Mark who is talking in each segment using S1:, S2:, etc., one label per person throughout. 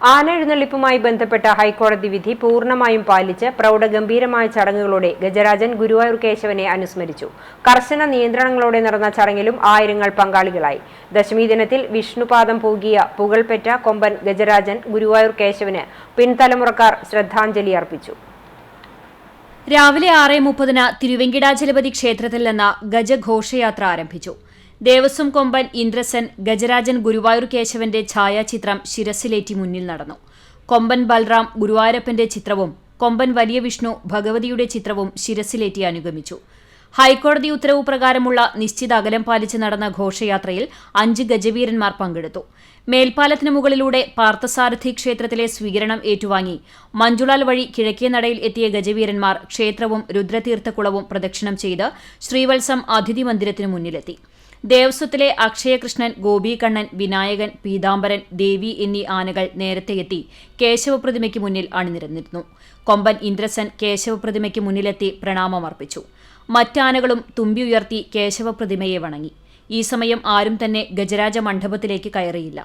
S1: ആനെഴുന്നള്ളിപ്പുമായി ബന്ധപ്പെട്ട ഹൈക്കോടതി വിധി പൂർണമായും പാലിച്ച് പ്രൗഢഗംഭീരമായ ചടങ്ങുകളോടെ ഗജരാജൻ ഗുരുവായൂർ കേശവനെ അനുസ്മരിച്ചു. കർശന നിയന്ത്രണങ്ങളോടെ നടന്ന ചടങ്ങിലും ആയിരങ്ങൾ പങ്കാളികളായി. ദശമി ദിനത്തിൽ വിഷ്ണുപാദം പൂകിയ പുകൾപെറ്റ കൊമ്പൻ ഗജരാജൻ ഗുരുവായൂർ കേശവന് പിൻതലമുറക്കാർ ശ്രദ്ധാഞ്ജലി അർപ്പിച്ചു.
S2: രാവിലെ ആറ് മുപ്പതിന് തിരുവെങ്കിടാചലപതി ക്ഷേത്രത്തിൽ നിന്ന് ഗജഘോഷയാത്ര ആരംഭിച്ചു. ദേവസ്വം കൊമ്പൻ ഇന്ദ്രസൻ ഗജരാജൻ ഗുരുവായൂർ കേശവന്റെ ഛായാചിത്രം ശിരസിലേറ്റി മുന്നിൽ നടന്നു. കൊമ്പൻ ബൽറാം ഗുരുവായൂരപ്പന്റെ ചിത്രവും കൊമ്പൻ വലിയ വിഷ്ണു ഭഗവതിയുടെ ചിത്രവും ശിരസിലേറ്റി അനുഗമിച്ചു. ഹൈക്കോടതി ഉത്തരവ് പ്രകാരമുള്ള നിശ്ചിത അകലം പാലിച്ച് നടന്ന ഘോഷയാത്രയിൽ അഞ്ച് ഗജവീരന്മാർ പങ്കെടുത്തു. മേൽപ്പാലത്തിന് മുകളിലൂടെ പാർത്ഥസാരഥി ക്ഷേത്രത്തിലെ സ്വീകരണം ഏറ്റുവാങ്ങി. മഞ്ജുളാൽ വഴി കിഴക്കേ നടയിൽ എത്തിയ ഗജവീരന്മാർ ക്ഷേത്രവും രുദ്രതീർത്ഥക്കുളവും പ്രദക്ഷിണം ചെയ്ത് ശ്രീവത്സം അതിഥി മന്ദിരത്തിനു മുന്നിലെത്തി. ദേവസ്വത്തിലെ അക്ഷയകൃഷ്ണൻ ഗോപീകണ്ണൻ വിനായകൻ പീതാംബരൻ ദേവി എന്നീ ആനകൾ നേരത്തെ എത്തി കേശവപ്രതിമയ്ക്ക് മുന്നിൽ അണിനിരന്നിരുന്നു. കൊമ്പൻ ഇന്ദ്രസൻ കേശവപ്രതിമയ്ക്ക് മുന്നിലെത്തി പ്രണാമമർപ്പിച്ചു. മറ്റാനകളും തുമ്പി ഉയർത്തി കേശവപ്രതിമയെ വണങ്ങി. ഈ സമയം ആരും തന്നെ ഗജരാജ മണ്ഡപത്തിലേക്ക് കയറിയില്ല.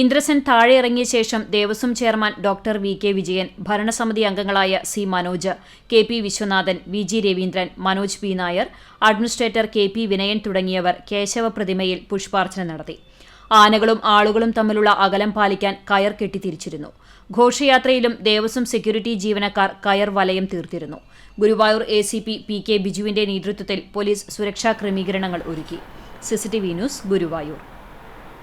S2: ഇന്ദ്രസൻ താഴെ ഇറങ്ങിയ ശേഷം Devaswom chairman doctor V K Vijayan ഭരണസമിതി അംഗങ്ങളായ C Manoj K P Viswanathan V G Raveendran Manoj P Nair administrator K P Vinayan തുടങ്ങിയവർ കേശവ പ്രതിമയിൽ പുഷ്പാർച്ചന നടത്തി. ആനകളും ആളുകളും തമ്മിലുള്ള അകലം പാലിക്കാൻ കയർ കെട്ടിത്തിരിച്ചിരുന്നു. ഘോഷയാത്രയിലും ദേവസ്വം സെക്യൂരിറ്റി ജീവനക്കാർ കയർ വലയം തീർത്തിരുന്നു. Guruvayur A C P P K ബിജുവിന്റെ നേതൃത്വത്തിൽ പോലീസ് സുരക്ഷാ ക്രമീകരണങ്ങൾ ഒരുക്കി. CCTV news Guruvayur.